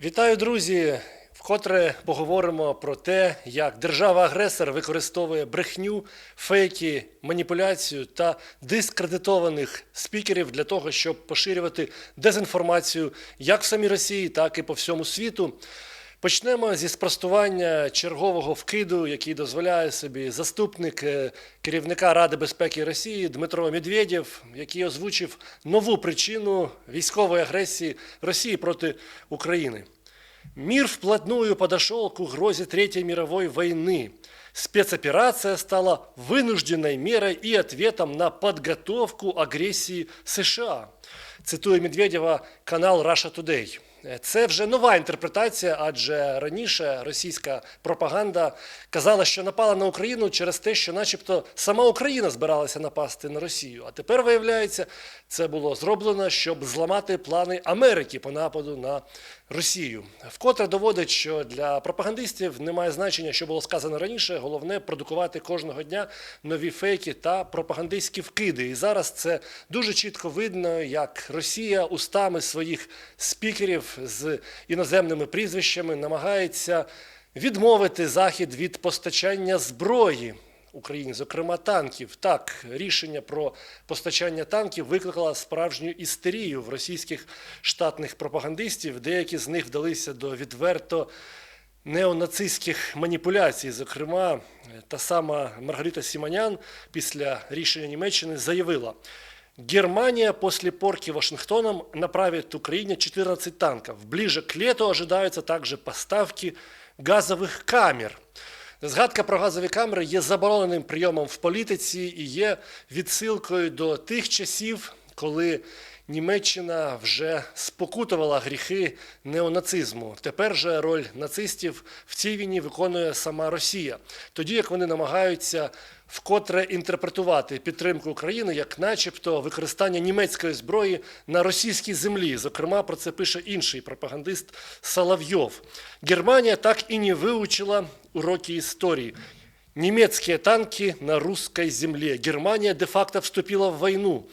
Вітаю, друзі! Вкотре поговоримо про те, як держава-агресор використовує брехню, фейки, маніпуляцію та дискредитованих спікерів для того, щоб поширювати дезінформацію як в самій Росії, так і по всьому світу. Почнемо зі спростування чергового вкиду, який дозволяє собі заступник е, керівника Ради безпеки Росії Дмитро Медведєв, який озвучив нову причину військової агресії Росії проти України. Мир вплотную подошел к угрозе Третьей мировой войны. Спецоперация стала вынужденной мерой и ответом на подготовку агрессии США. Цитує Медведєва канал Russia Today. Це вже нова інтерпретація, адже раніше російська пропаганда казала, що напала на Україну через те, що, начебто, сама Україна збиралася напасти на Росію. А тепер виявляється, це було зроблено, щоб зламати плани Америки по нападу на Росію. Вкотре доводить, що для пропагандистів немає значення, що було сказано раніше. Головне продукувати кожного дня нові фейки та пропагандистські вкиди. І зараз це дуже чітко видно, як Росія устами своїх спікерів з іноземними прізвищами намагається відмовити Захід від постачання зброї. Україні, зокрема танків. Так, рішення про постачання танків викликало справжню істерію в російських штатних пропагандистів. Деякі з них вдалися до відверто неонацистських маніпуляцій. Зокрема, та сама Маргарита Сіманян після рішення Німеччини заявила. Германия после порки Вашингтоном направит Украине 14 танков. Ближе к лету ожидаются также поставки газових камер. Згадка про газові камери є забороненим прийомом в політиці і є відсилкою до тих часів, коли Німеччина вже спокутувала гріхи неонацизму. Тепер же роль нацистів в цій війні виконує сама Росія, тоді як вони намагаються вкотре інтерпретувати підтримку України як, начебто, використання німецької зброї на російській землі. Зокрема, про це пише інший пропагандист Соловйов. Германія так і не вивчила уроки історії. Немецкие танки на русской земле. Германія де-факто вступила в війну.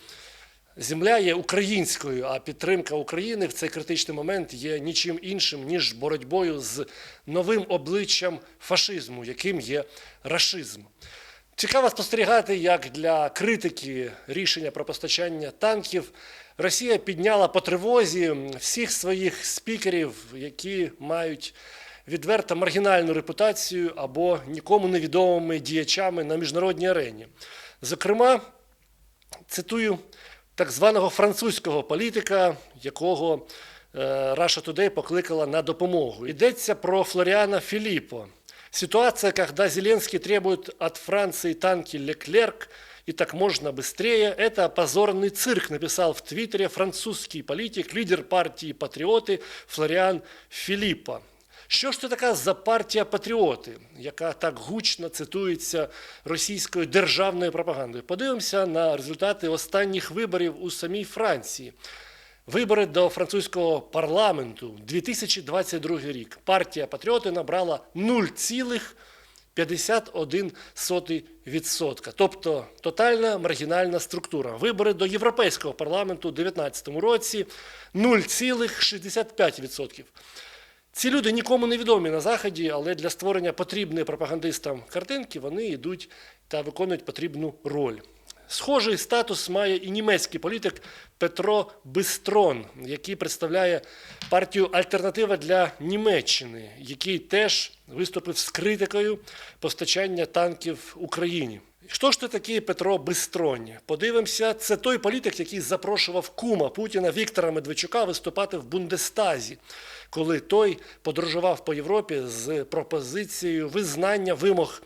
Земля є українською, а підтримка України в цей критичний момент є нічим іншим, ніж боротьбою з новим обличчям фашизму, яким є рашизм. Цікаво спостерігати, як для критики рішення про постачання танків Росія підняла по тривозі всіх своїх спікерів, які мають відверто маргінальну репутацію або нікому невідомими діячами на міжнародній арені. Зокрема, цитую так званого французького політика, якого е, Russia Today покликала на допомогу. Йдеться про Флоріана Філіппо. Ситуация, когда Зеленский требует от Франции танки Леклерк и так можно быстрее, это позорный цирк, написал в Твиттере французский политик, лидер партии «Патриоты» Флоріан Філіппо. Що ж це така за партія патріоти, яка так гучно цитується російською державною пропагандою? Подивимося на результати останніх виборів у самій Франції. Вибори до французького парламенту 2022 рік. Партія патріоти набрала 0,51%. Тобто тотальна маргінальна структура. Вибори до Європейського парламенту у 2019 році 0,65%. Ці люди нікому не відомі на Заході, але для створення потрібної пропагандистам картинки вони йдуть та виконують потрібну роль. Схожий статус має і німецький політик Петро Бистрон, який представляє партію Альтернатива для Німеччини, який теж виступив з критикою постачання танків Україні. Хто ж це такий Петро Бистронь? Подивимося, це той політик, який запрошував кума Путіна Віктора Медведчука виступати в Бундестазі, коли той подорожував по Європі з пропозицією визнання вимог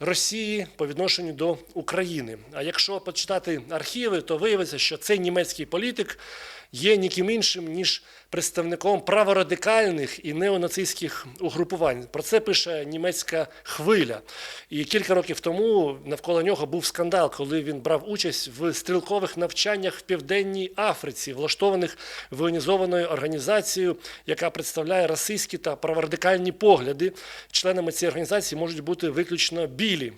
Росії по відношенню до України. А якщо почитати архіви, то виявиться, що цей німецький політик є ніким іншим, ніж представником праворадикальних і неонацистських угрупувань. Про це пише німецька хвиля. І кілька років тому навколо нього був скандал, коли він брав участь в стрілкових навчаннях в Південній Африці, влаштованих воєнізованою організацією, яка представляє расистські та праворадикальні погляди. Членами цієї організації можуть бути виключно білі.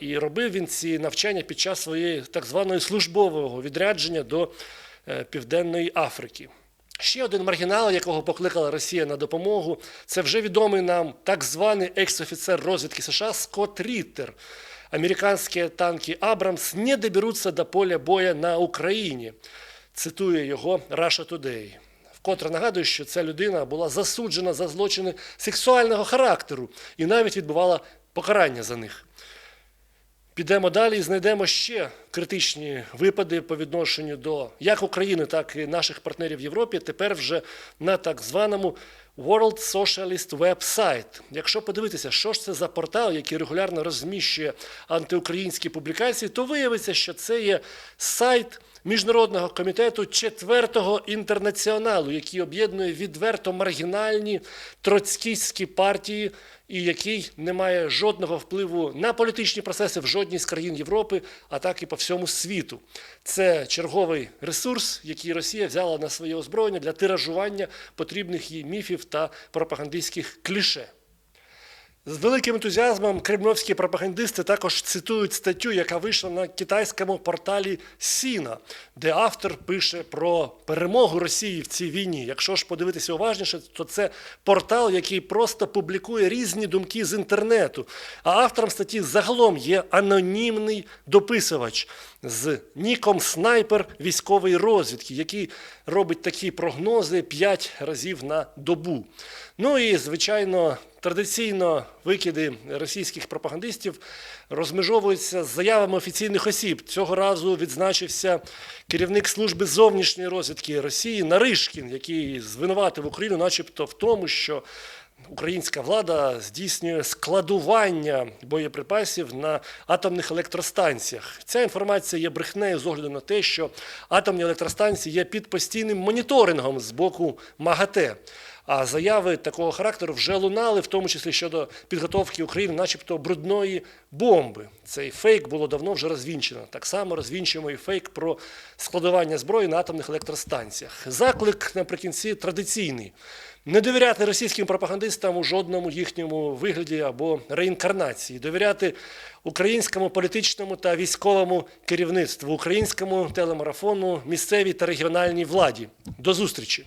І робив він ці навчання під час своєї так званої службового відрядження до е, Південної Африки. Ще один маргінал, якого покликала Росія на допомогу, це вже відомий нам так званий екс-офіцер розвідки США Скотт Ріттер. Американські танки Абрамс не доберуться до поля боя на Україні. Цитує його Russia Today. Вкотре нагадую, що ця людина була засуджена за злочини сексуального характеру і навіть відбувала покарання за них. Підемо далі і знайдемо ще критичні випади по відношенню до як України, так і наших партнерів в Європі. Тепер вже на так званому World Socialist Website. Якщо подивитися, що ж це за портал, який регулярно розміщує антиукраїнські публікації, то виявиться, що це є сайт Міжнародного комітету четвертого інтернаціоналу, який об'єднує відверто маргінальні троцькістські партії, і який не має жодного впливу на політичні процеси в жодній з країн Європи, а так і по всьому світу. Це черговий ресурс, який Росія взяла на своє озброєння для тиражування потрібних їй міфів та пропагандистських кліше. З великим ентузіазмом кремльовські пропагандисти також цитують статтю, яка вийшла на китайському порталі Сіна, де автор пише про перемогу Росії в цій війні. Якщо ж подивитися уважніше, то це портал, який просто публікує різні думки з інтернету. А автором статті загалом є анонімний дописувач з ніком снайпер військової розвідки, який робить такі прогнози 5 разів на добу. Ну і звичайно. Традиційно викиди російських пропагандистів розмежовуються з заявами офіційних осіб. Цього разу відзначився керівник служби зовнішньої розвідки Росії Наришкін, який звинуватив Україну, начебто, в тому, що українська влада здійснює складування боєприпасів на атомних електростанціях. Ця інформація є брехнею з огляду на те, що атомні електростанції є під постійним моніторингом з боку МАГАТЕ. А заяви такого характеру вже лунали, в тому числі щодо підготовки України, начебто брудної бомби. Цей фейк було давно вже розвінчено. Так само розвінчуємо і фейк про складування зброї на атомних електростанціях. Заклик наприкінці традиційний. Не довіряти російським пропагандистам у жодному їхньому вигляді або реінкарнації, довіряти українському політичному та військовому керівництву, українському телемарафону, місцевій та регіональній владі. До зустрічі!